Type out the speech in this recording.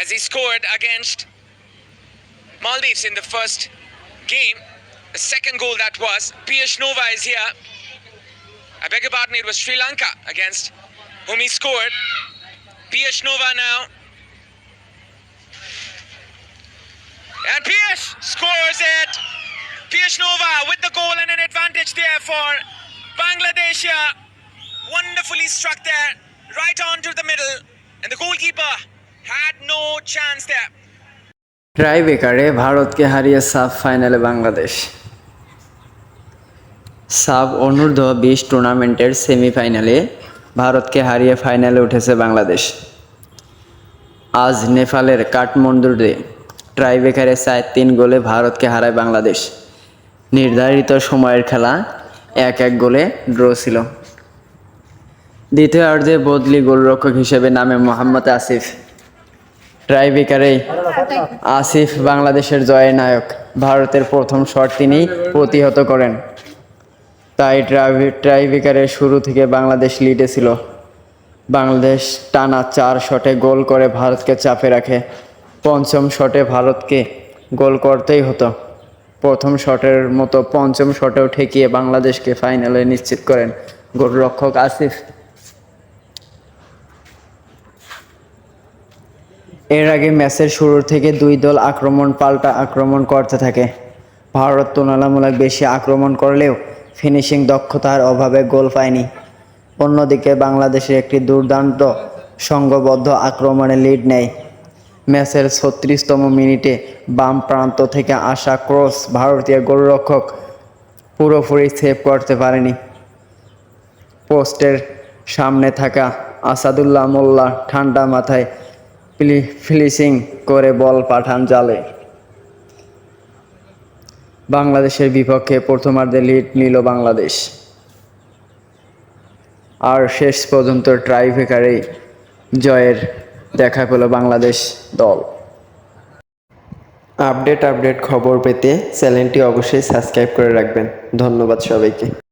as he scored against Maldives in the first game. The second goal that was. Piyush Nova is here. I beg your pardon, it was Sri Lanka against whom he scored. Piyush Nova now. And Piyush scores it. Piyush Nova with the goal and an advantage there for Bangladesh. Wonderfully struck there, right on to the middle. And the goalkeeper ট্রাইবেকারে ভারতকে হারিয়ে sub ফাইনালে Bangladesh. Sub অনূর্ধ্ব বিশ টুর্নামেন্টের সেমিফাইনালে ভারতকে হারিয়ে ফাইনালে উঠেছে বাংলাদেশ। আজ নেপালের কাঠমান্ডুতে ট্রাইবেকারে চার তিন গোলে ভারতকে হারায় বাংলাদেশ। নির্ধারিত সময়ের খেলা এক এক গোলে ড্র ছিল। দ্বিতীয়ার্ধে বদলি গোলরক্ষক হিসেবে নামে মোহাম্মদ আসিফ। ট্রাইবেকারেই আসিফ বাংলাদেশের জয়ের নায়ক। ভারতের প্রথম শট তিনি প্রতিহত করেন। তাই ট্রাই- ট্রাইবেকারের শুরু থেকে বাংলাদেশ লিডে ছিল। বাংলাদেশ টানা চার শটে গোল করে ভারতকে চাপে রাখে। পঞ্চম শটে ভারতকে গোল করতেই হতো। প্রথম শটের মতো পঞ্চম শটেও ঠেকিয়ে বাংলাদেশকে ফাইনালে নিশ্চিত করেন। গোলরক্ষক আসিফ। এর আগে ম্যাচের শুরুর থেকে দুই দল আক্রমণ পাল্টা আক্রমণ করতে থাকে। ভারত তুলনামূলক বেশি আক্রমণ করলেও ফিনিশিং দক্ষতার অভাবে গোল পায়নি। অন্যদিকে বাংলাদেশের একটি দুর্দান্ত সংঘবদ্ধ আক্রমণে লিড নেয়। ম্যাচের ছত্রিশতম মিনিটে বাম প্রান্ত থেকে আসা ক্রস ভারতীয় গোলরক্ষক পুরোপুরি সেভ করতে পারেনি। পোস্টের সামনে থাকা আসাদুল্লাহ মোল্লা ঠান্ডা মাথায় ফিলি- ফিনিশিং করে বল পাঠান জালে। বাংলাদেশের বিপক্ষে প্রথমার্ধে লিড নিল বাংলাদেশ। আর শেষ পর্যন্ত ট্রাইভেকারেই জয়ের দেখা পেল বাংলাদেশ দল। আপডেট আপডেট খবর পেতে চ্যানেলটি অবশ্যই সাবস্ক্রাইব করে রাখবেন। ধন্যবাদ সবাইকে।